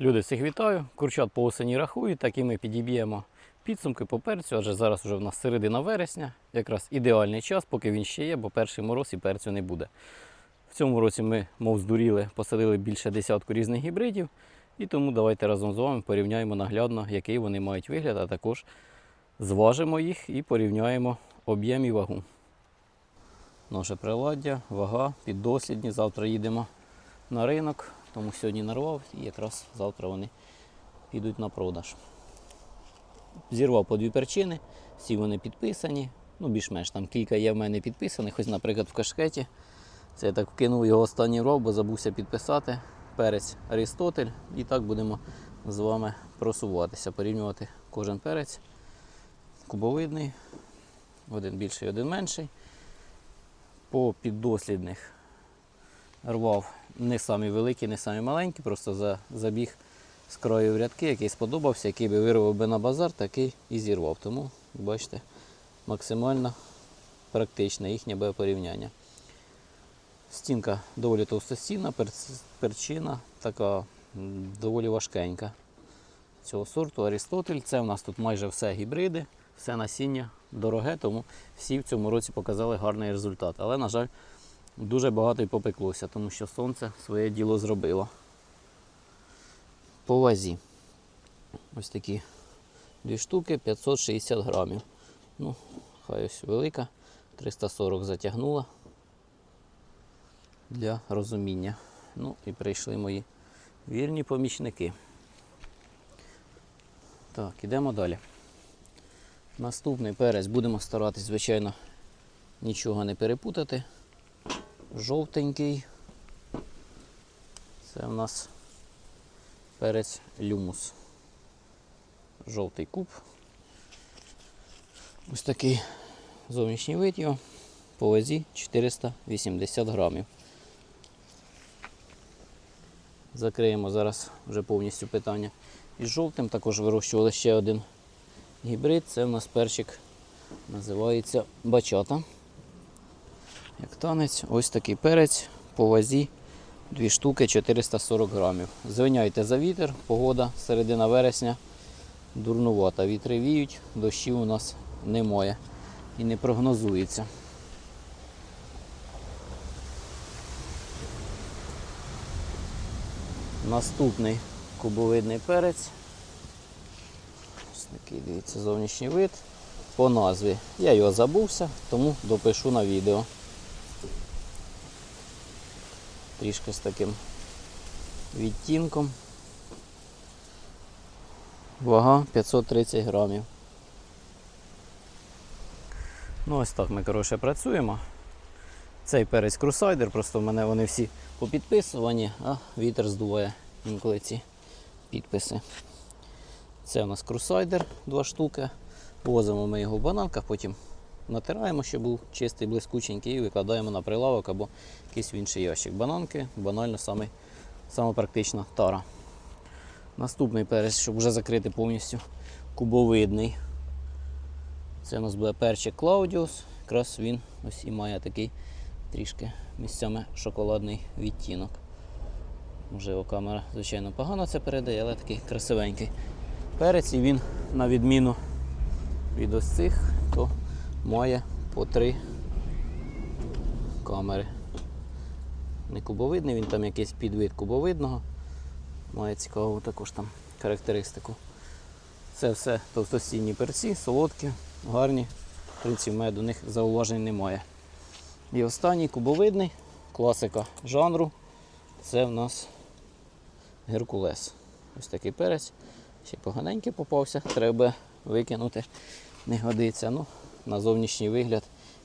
Люди, всіх вітаю. Курчат по осені рахують, так і ми підіб'ємо підсумки по перцю, адже зараз вже в нас середина вересня, якраз ідеальний час, поки він ще є, бо перший мороз і перцю не буде. В цьому році ми, мов здуріли, посадили більше десятку різних гібридів, і тому давайте разом з вами порівняємо наглядно, який вони мають вигляд, а також зважимо їх і порівняємо об'єм і вагу. Наше приладдя, вага, піддослідні. Завтра їдемо на ринок, тому сьогодні нарвав і якраз завтра вони підуть на продаж. Зірвав по дві перчини, всі вони підписані. Ну, більш-менш там кілька є в мене підписаних, ось, наприклад, в кашкеті. Це я так вкинув його останній рок, бо забувся підписати. Перець Арістотель. І так будемо з вами просуватися, порівнювати кожен перець. Кубовидний, один більший, один менший. По піддослідних рвав не самі великі, не самі маленькі, просто за, забіг з краю в рядки, який сподобався, який би вирвав би на базар, такий і зірвав. Тому, бачите, максимально практичне їхнє буде порівняння. Стінка доволі товстостінна, перчина така доволі важкенька. Цього сорту Арістотель. Це у нас тут майже все гібриди, все насіння дороге, тому всі в цьому році показали гарний результат. Але, на жаль, дуже багато і попеклося, тому що сонце своє діло зробило. По вазі. Ось такі дві штуки 560 грамів. Ну, хай ось велика. 340 затягнула для розуміння. Ну і прийшли мої вірні помічники. Так, ідемо далі. Наступний перець будемо старатись, звичайно, нічого не перепутати. Жовтенький. Це в нас перець люмус. Жовтий куб. Ось такий зовнішній вид його по вазі 480 грамів. Закриємо зараз вже повністю питання із жовтим. Також вирощували ще один гібрид. Це в нас перчик називається бачата. Як танець, ось такий перець по вазі 2 штуки 440 грамів. Звиняйте за вітер, погода середина вересня дурнувата. Вітри віють, дощів у нас немає і не прогнозується. Наступний кубовидний перець. Ось такий, дивіться, зовнішній вид. По назві. Я його забувся, тому допишу на відео. Трішки з таким відтінком. Вага 530 грамів. Ну, ось так ми коротше працюємо. Цей перець крусайдер, просто в мене вони всі попідписувані, а вітер здуває інколи ці підписи. Це у нас крусайдер, два штуки. Возимо ми його в бананках, потім натираємо, щоб був чистий, блискученький, і викладаємо на прилавок або якийсь інший ящик. Бананки банально саме, саме практична тара. Наступний перець, щоб вже закрити повністю кубовидний. Це у нас буде перчик Клаудіус. Якраз він ось і має такий трішки місцями шоколадний відтінок. Можливо, камера, звичайно, погано це передає, але такий красивенький перець, і він, на відміну від ось цих, то має по три камери. Не кубовидний, він там якийсь підвид кубовидного. Має цікаву також там характеристику. Це все товстостінні перці, солодкі, гарні. В принципі, в мене до них зауважень немає. І останній кубовидний, класика жанру. Це в нас Геркулес. Ось такий перець. Ще поганенький попався, треба викинути. Не годиться. Ну, на зовнішній вигляд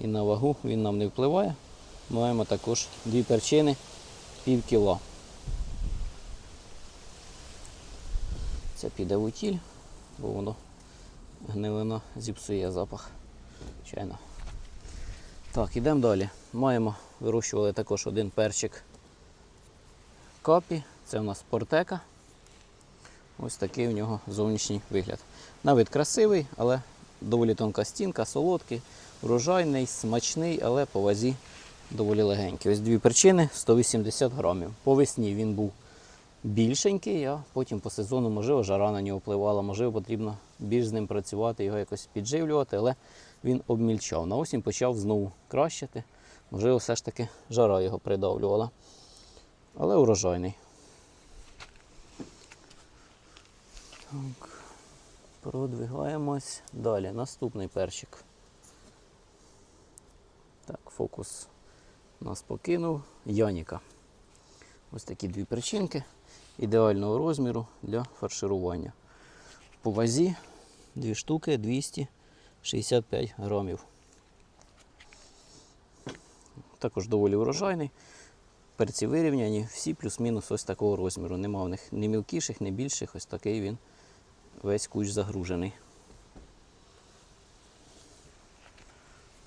і на вагу він нам не впливає. Маємо також дві перчини пів кіло. Це піде в утіль, бо воно гнилина зіпсує запах. Звичайно. Так, ідемо далі. Маємо, вирощували також один перчик капі. Це у нас портека. Ось такий у нього зовнішній вигляд. На вид красивий, але доволі тонка стінка, солодкий, врожайний, смачний, але по вазі доволі легенький. Ось дві причини 180 грамів. По весні він був більшенький, а потім по сезону, можливо, жара на нього впливала, можливо, потрібно більш з ним працювати, його якось підживлювати, але він обмільчав. На осінь почав знову кращити. Можливо, все ж таки жара його придавлювала. Але урожайний. Так, продвигаємось далі. Наступний перчик. Так, фокус нас покинув. Яніка. Ось такі дві перчинки ідеального розміру для фарширування. По вазі дві штуки 265 грамів. Також доволі урожайний. Перці вирівняні, всі плюс-мінус ось такого розміру. Нема в них ні мілкіших, ні більших. Ось такий він весь кущ загружений.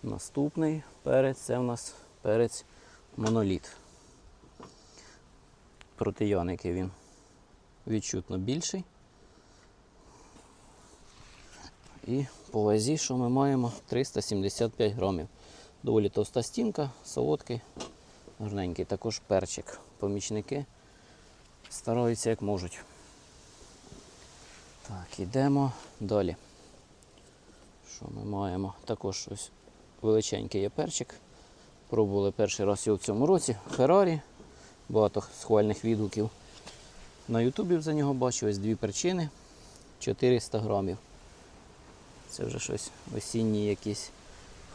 Наступний перець це у нас перець моноліт. Протияники він відчутно більший. І по вазі, що ми маємо? 375 грамів. Доволі товста стінка, солодкий, гарненький. Також перчик. Помічники стараються як можуть. Так, ідемо далі. Що ми маємо? Також ось величенький є перчик. Пробували перший раз його в цьому році. Феррарі. Багато схвальних відгуків. На Ютубі за нього бачу ось дві причини. 400 грамів. Це вже щось осінні якісь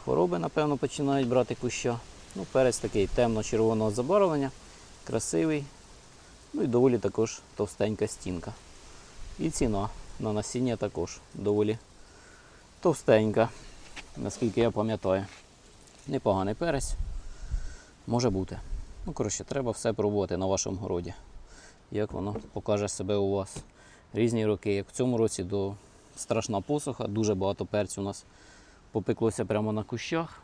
хвороби, напевно, починають брати куща. Ну, перець такий темно-червоного забарвлення, красивий. Ну і доволі також товстенька стінка. І ціна на насіння також доволі товстенька, наскільки я пам'ятаю. Непоганий перець. Може бути. Ну, коротше, треба все пробувати на вашому городі. Як воно покаже себе у вас. Різні роки. Як в цьому році до страшна посуха, дуже багато перцю у нас попеклося прямо на кущах.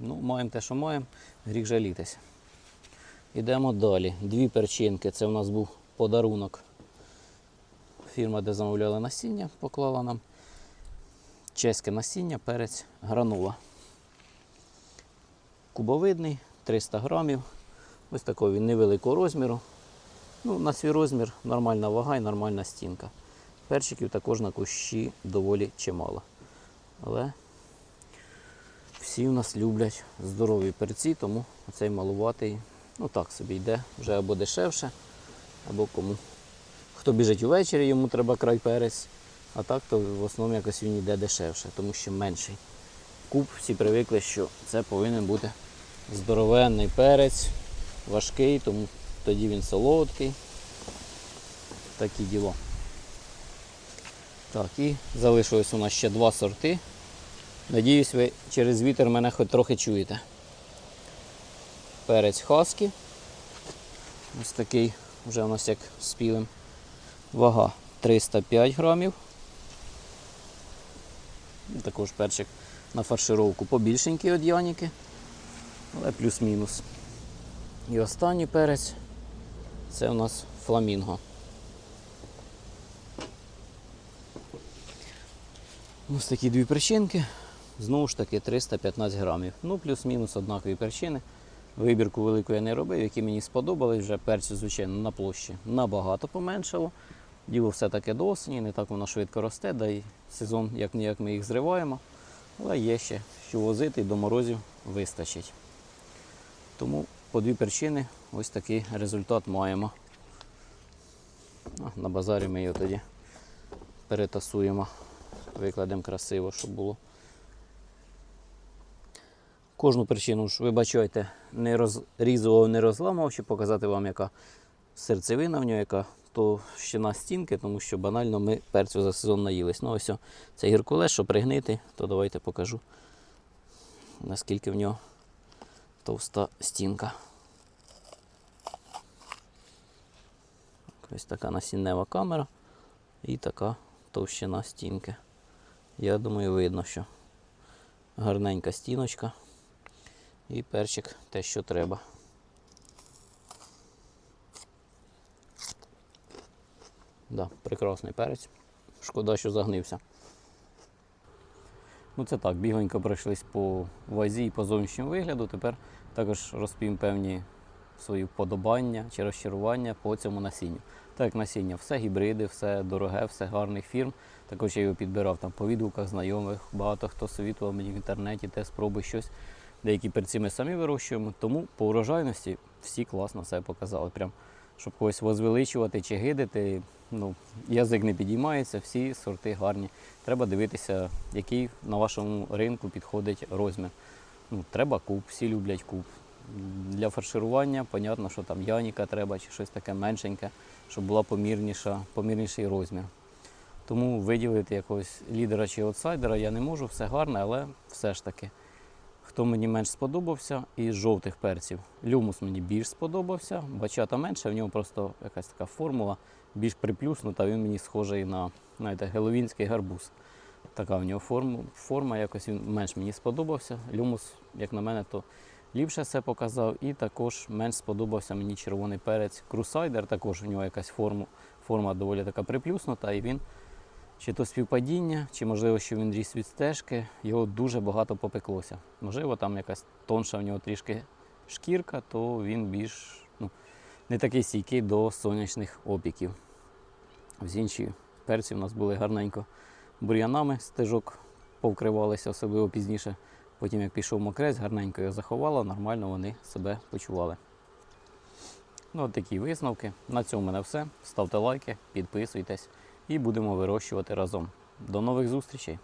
Ну, маємо те, що маємо, гріх жалітися. Йдемо далі. Дві перчинки. Це у нас був подарунок. Фірма, де замовляли насіння, поклала нам чеське насіння, перець гранула. Кубовидний, 300 грамів. Ось такого він невеликого розміру. Ну, на свій розмір нормальна вага і нормальна стінка. Перчиків також на кущі доволі чимало. Але всі в нас люблять здорові перці, тому оцей малуватий, ну так собі йде, вже або дешевше, або кому. Хто біжить увечері, йому треба край перець, а так то в основному якось він йде дешевше, тому що менший. Куб всі привикли, що це повинен бути здоровенний перець, важкий, тому тоді він солодкий. Такі діло. Так, і залишилось у нас ще два сорти. Надіюсь, ви через вітер мене хоч трохи чуєте. Перець хаскі. Ось такий вже у нас як спілим. Вага 305 грамів. Також перчик на фаршировку побільшенький від Яніки, але плюс-мінус. І останній перець це у нас фламінго. Ось такі дві причинки. Знову ж таки 315 грамів. Ну, плюс-мінус однакові причини. Вибірку велику я не робив, які мені сподобались. Вже перцю, звичайно, на площі набагато поменшало. Діло все таке до осені, не так воно швидко росте, да й сезон як ніяк ми їх зриваємо. Але є ще що возити і до морозів вистачить. Тому по дві причини ось такий результат маємо. На базарі ми його тоді перетасуємо, викладемо красиво, щоб було. Кожну причину ж вибачайте, не розрізував, не розламав, щоб показати вам, яка серцевина в нього, яка товщина стінки, тому що банально ми перцю за сезон наїлись. Ну ось о, це гіркулес, що пригнити, то давайте покажу, наскільки в нього товста стінка. Ось така насіннева камера і така товщина стінки. Я думаю, видно, що гарненька стіночка і перчик те, що треба. Да, прекрасний перець. Шкода, що загнився. Ну це так, бігонько пройшлись по вазі і по зовнішньому вигляду. Тепер також розповім певні свої вподобання чи розчарування по цьому насінню. Так як насіння, все гібриди, все дороге, все гарних фірм. Також я його підбирав там по відгуках знайомих. Багато хто совітував мені в інтернеті, те спробуй щось. Деякі перці ми самі вирощуємо. Тому по урожайності всі класно себе показали. Прям, щоб когось возвеличувати чи гидити, ну, язик не підіймається, всі сорти гарні. Треба дивитися, який на вашому ринку підходить розмір. Ну, треба куб, всі люблять куб. Для фарширування, понятно, що там яніка треба чи щось таке меншеньке, щоб була помірніша, помірніший розмір. Тому виділити якогось лідера чи аутсайдера я не можу, все гарне, але все ж таки. Хто мені менш сподобався із жовтих перців. Люмус мені більш сподобався, бачата менше, в нього просто якась така формула, більш приплюснута, він мені схожий на знаєте, геловінський гарбуз. Така в нього форма, форма якось він менш мені сподобався. Люмус, як на мене, то ліпше все показав. І також менш сподобався мені червоний перець Крусайдер, також у нього якась форма, форма доволі така приплюснута, і він чи то співпадіння, чи можливо, що він ріс від стежки, його дуже багато попеклося. Можливо, там якась тонша в нього трішки шкірка, то він більш ну, не такий стійкий до сонячних опіків. Всі інші перці у нас були гарненько бур'янами, стежок повкривалися, особливо пізніше. Потім, як пішов мокрець, гарненько його заховало, нормально вони себе почували. Ну, от такі висновки. На цьому в мене все. Ставте лайки, підписуйтесь і будемо вирощувати разом. До нових зустрічей!